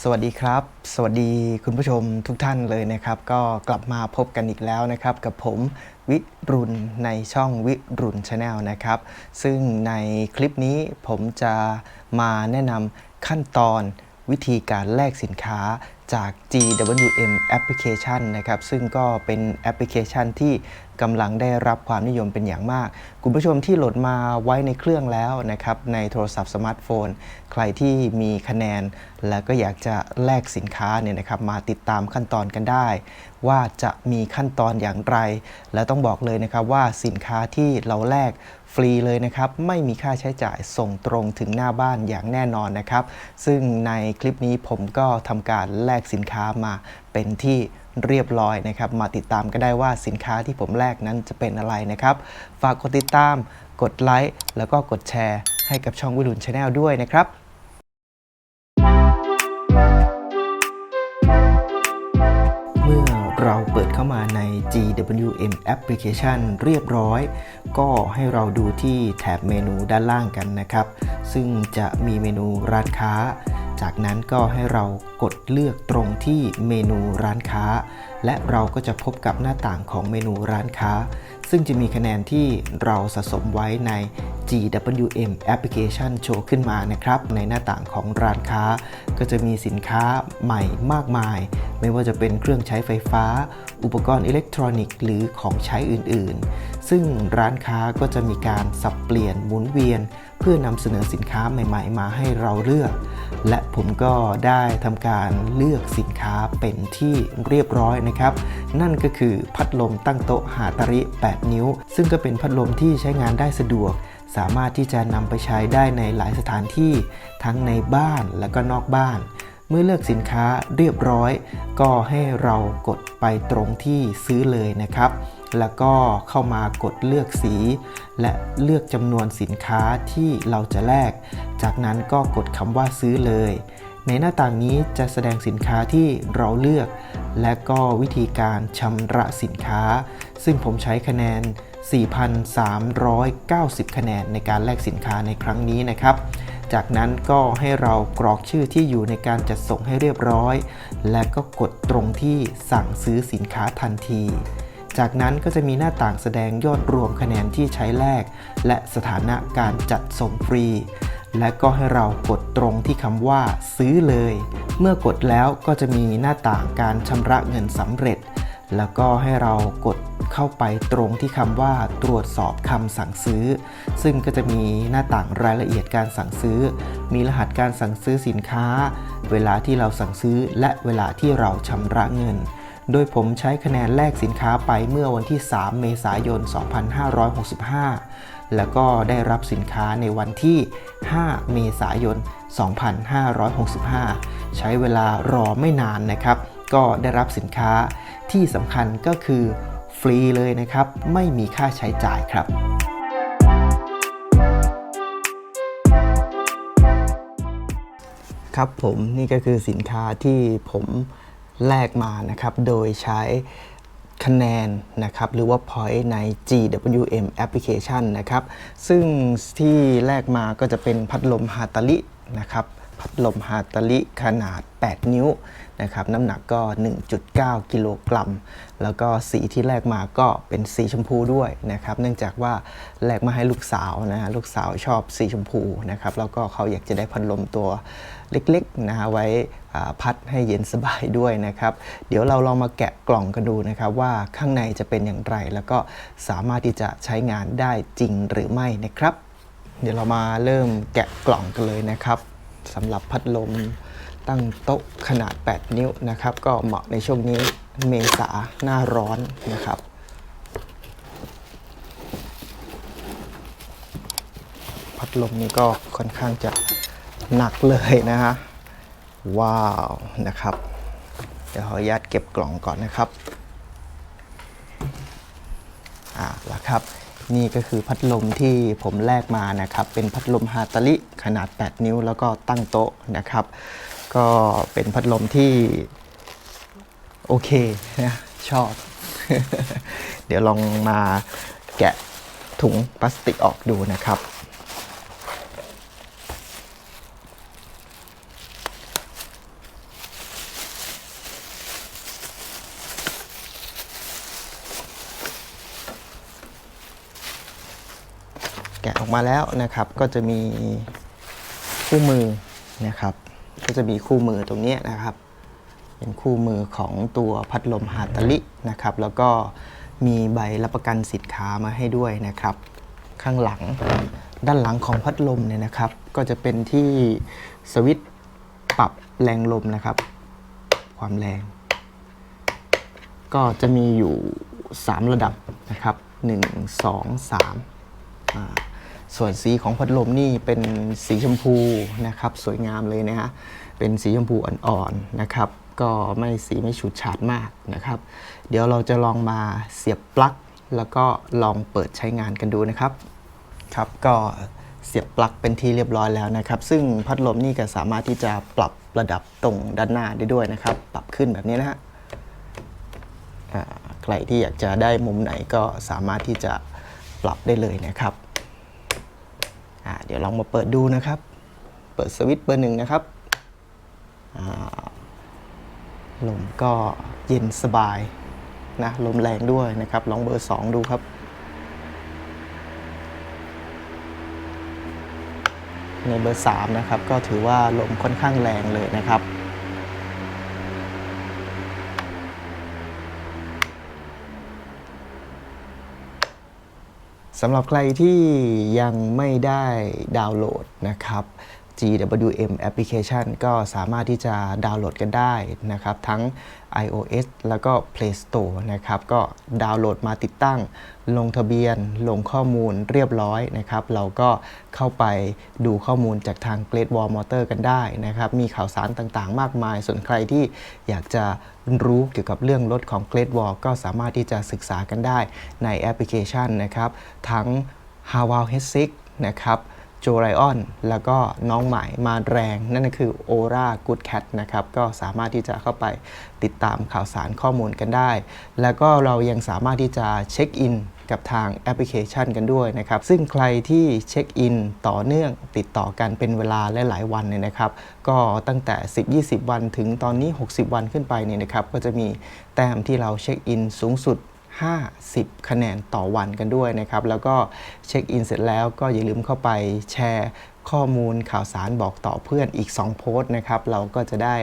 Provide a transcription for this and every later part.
สวัสดีครับ สวัสดีคุณผู้ชมทุกท่านเลยนะครับ ก็กลับมาพบกันอีกแล้วนะครับ กับผมวิรุณในช่องวิรุณชาแนลนะครับ ซึ่งในคลิปนี้ผมจะมาแนะนำขั้นตอนวิธีการแลกสินค้า จาก GWM Application นะครับ ซึ่งก็เป็นแอปพลิเคชันที่กำลังได้รับความนิยมเป็นอย่างมาก คุณผู้ชมที่โหลดมาไว้ในเครื่องแล้วนะครับ ในโทรศัพท์สมาร์ทโฟน ใครที่มีคะแนน แล้วก็อยากจะแลกสินค้าเนี่ยนะครับ มาติดตามขั้นตอนกันได้ ว่าจะมีขั้นตอนอย่างไร และต้องบอกเลยนะครับว่าสินค้าที่เราแลก ฟรีเลยนะครับ ไม่มีค่าใช้จ่ายส่งตรงถึงหน้าบ้านอย่างแน่นอนนะครับ ซึ่งในคลิปนี้ผมก็ทำการแลกสินค้ามาเป็นที่เรียบร้อยนะครับ มาติดตามก็ได้ว่าสินค้าที่ผมแลกนั้นจะเป็นอะไรนะครับ ฝากกดติดตาม กดไลค์แล้วก็กดแชร์ให้กับช่องวิรุณชาแนลด้วยนะครับ เข้ามาใน GWM Application เรียบร้อย ก็ให้เราดูที่แถบเมนูด้านล่างกันนะครับ ซึ่งจะมีเมนูร้านค้า จากนั้นก็ให้เรากดเลือกตรงที่เมนูร้านค้า และเราก็จะพบกับหน้าต่างของเมนูร้านค้า ซึ่งจะมีคะแนนที่เราสะสมไว้ใน GWM Application โชว์ขึ้นมานะครับ ในหน้าต่างของร้านค้า ก็จะมีสินค้าใหม่มากมาย ไม่ว่าจะเป็นเครื่องใช้ไฟฟ้า อุปกรณ์อิเล็กทรอนิกส์หรือของใช้อื่นๆ ซึ่งร้านค้าก็จะมีการสับเปลี่ยนหมุนเวียน เพื่อนำเสนอสินค้าใหม่ ๆ มาให้เราเลือก และผมก็ได้ทำการเลือกสินค้าเป็นที่เรียบร้อยนะครับ นั่นก็คือพัดลมตั้งโต๊ะหาตาริ 8 นิ้ว ซึ่งก็เป็นพัดลมที่ใช้งานได้สะดวกสามารถที่จะนำไปใช้ได้ในหลายสถานที่ทั้งในบ้านและก็นอกบ้าน เมื่อเลือกสินค้าเรียบร้อย ก็ให้เรากดไปตรงที่ซื้อเลยนะครับ แล้วก็เข้ามากดเลือกสี และเลือกจำนวนสินค้าที่เราจะแลก จากนั้นก็กดคำว่าซื้อเลย ในหน้าต่างนี้จะแสดงสินค้าที่เราเลือก และก็วิธีการชำระสินค้า ซึ่งผมใช้คะแนน 4,390 คะแนนในการแลกสินค้าในครั้งนี้นะครับ จากนั้นก็ให้เรากรอกชื่อที่อยู่ในการจัดส่งให้เรียบร้อย และก็กดตรงที่สั่งซื้อสินค้าทันที จากนั้นก็จะมีหน้าต่างแสดงยอดรวมคะแนนที่ใช้แลกและสถานะการจัดส่งฟรี และก็ให้เรากดตรงที่คำว่า ซื้อเลย เมื่อกดแล้วก็จะมีหน้าต่างการชำระเงินสำเร็จ แล้วก็ให้เรากด เข้าไปตรงที่คำว่าตรวจสอบคำสั่งซื้อ ซึ่งก็จะมีหน้าต่างรายละเอียดการสั่งซื้อ มีรหัสการสั่งซื้อสินค้า เวลาที่เราสั่งซื้อและเวลาที่เราชำระเงิน โดยผมใช้คะแนนแลกสินค้าไปเมื่อวันที่ 3 เมษายน 2565 แล้วก็ได้รับสินค้าในวันที่ 5 เมษายน 2565 ใช้เวลารอไม่นานนะครับก็ได้รับสินค้าที่สำคัญก็คือ ฟรีเลยนะครับ ไม่มีค่าใช้จ่ายครับครับผมนี่ก็คือสินค้าที่ผมแลกมานะครับ โดยใช้คะแนนนะครับ หรือว่า point ใน GWM application นะครับ ซึ่งที่แลกมาก็จะเป็นพัดลมฮาตาลินะครับ พัดลมฮาตาลิขนาด 8 นิ้วนะครับน้ำหนักก็ 1.9 กิโลกรัม แล้วก็สีที่แลกมาก็เป็นสีชมพูด้วยนะครับ เนื่องจากว่าแลกมาให้ลูกสาวนะฮะลูกสาวชอบสีชมพูนะครับ แล้วก็เขาอยากจะได้พัดลมตัวเล็กๆนะฮะไว้พัดให้เย็นสบายด้วยนะครับ เดี๋ยวเราลองมาแกะกล่องกันดูนะครับ ว่าข้างในจะเป็นอย่างไร แล้วก็สามารถที่จะใช้งานได้จริงหรือไม่นะครับ เดี๋ยวเรามาเริ่มแกะกล่องกันเลยนะครับ สำหรับพัดลมตั้งโต๊ะขนาด 8 นิ้วนะครับ ก็เหมาะในช่วงนี้เมษาหน้าร้อนนะครับ พัดลมนี้ก็ค่อนข้างจะหนักเลยนะฮะ ว้าวนะครับ เดี๋ยวขออนุญาตเก็บกล่องก่อนนะครับ อ่าแล้วครับ นี่ก็คือพัดลมที่ผมแลกมานะครับ เป็นพัดลมฮาตาลิขนาด 8 นิ้วแล้วก็ตั้งโต๊ะนะครับ ก็เป็นพัดลมที่โอเคนะชอบ เดี๋ยวลองมาแกะถุงพลาสติกออกดูนะครับ น มาแล้วนะครับ ก็จะมีคู่มือนะครับ ก็จะมีคู่มือตรงนี้นะครับ เป็นคู่มือของตัวพัดลมฮาตาลินะครับ แล้วก็มีใบรับประกันสินค้ามาให้ด้วยนะครับ ข้างหลังด้านหลังของพัดลมเนี่ยนะครับ ก็จะเป็นที่สวิตช์ปรับแรงลมนะครับ ความแรง ก็จะมีอยู่ 3 ระดับนะครับ 1 2 3อ่า ส่วนสีของพัดลมนี่เป็นสีชมพูนะครับสวยงามเลยนะฮะเป็นสีชมพูอ่อนๆนะครับ ก็ไม่สีไม่ฉูดฉาดมากนะครับ เดี๋ยวเราจะลองมาเสียบปลั๊กแล้วก็ลองเปิดใช้งานกันดูนะครับครับก็เสียบปลั๊กเป็นที่เรียบร้อยแล้วนะครับ ซึ่งพัดลมนี่ก็สามารถที่จะปรับระดับตรงด้านหน้าได้ด้วยนะครับ ปรับขึ้นแบบนี้นะฮะใครที่อยากจะได้มุมไหนก็สามารถที่จะปรับได้เลยนะครับ เดี๋ยวลองมาเปิดดูนะครับ เปิดสวิตช์เบอร์หนึ่งนะครับลมก็เย็นสบายนะลมแรงด้วยนะครับ ลองเบอร์สองดูครับ ในเบอร์3นะครับ ก็ถือว่าลมค่อนข้างแรงเลยนะครับ สำหรับใครที่ยังไม่ได้ดาวน์โหลดนะครับ GWM Application ก็สามารถที่จะดาวน์โหลดกันได้นะครับ ทั้ง iOS แล้วก็ Play Store นะครับ ก็ดาวน์โหลดมาติดตั้ง ลงทะเบียน ลงข้อมูลเรียบร้อยนะครับ เราก็เข้าไปดูข้อมูลจากทาง Great Wall Motor กันได้นะครับ มีข่าวสารต่างๆ มากมาย ส่วนใครที่อยากจะรู้เกี่ยวกับเรื่องรถของ Great Wall ก็สามารถที่จะศึกษากันได้ในแอปพลิเคชันนะครับ ทั้ง h a w a l H6 นะครับ โจไรออนแล้วก็น้องใหม่มาแรง นั่นก็คือ Aura Good Cat นะครับ ก็สามารถที่จะเข้าไปติดตามข่าวสารข้อมูลกันได้ แล้วก็เรายังสามารถที่จะเช็คอินกับทางแอปพลิเคชันกันด้วยนะครับ ซึ่งใครที่เช็คอินต่อเนื่องติดต่อกันเป็นเวลาและหลายวันเนี่ยนะครับ ก็ตั้งแต่ 10-20 วันถึงตอนนี้ 60 วันขึ้นไปเนี่ยนะครับ ก็จะมีแต้มที่เราเช็คอินสูงสุด 50 คะแนนต่อวันกันด้วยนะครับ แล้วก็เช็คอินเสร็จแล้วก็อย่าลืมเข้าไปแชร์ข้อมูลข่าวสารบอกต่อเพื่อนอีก 2 โพสต์นะครับ เราก็จะได้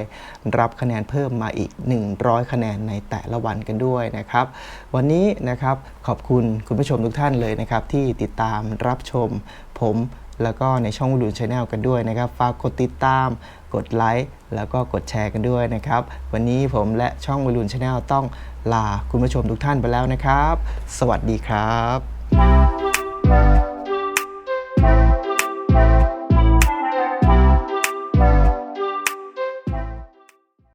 รับคะแนนเพิ่มมาอีก 100 คะแนนในแต่ละวันกันด้วยนะครับ วันนี้นะครับขอบคุณคุณผู้ชมทุกท่านเลยนะครับ ที่ติดตามรับชมผม แล้วก็ในช่องวิดูชาแนลกันด้วยนะครับ ฝากกดติดตาม กดไลค์ แล้วก็กดแชร์กันด้วยนะครับ วันนี้ผมและช่องวิดูชาแนลต้องลาคุณผู้ชมทุกท่านไปแล้วนะครับ สวัสดีครับ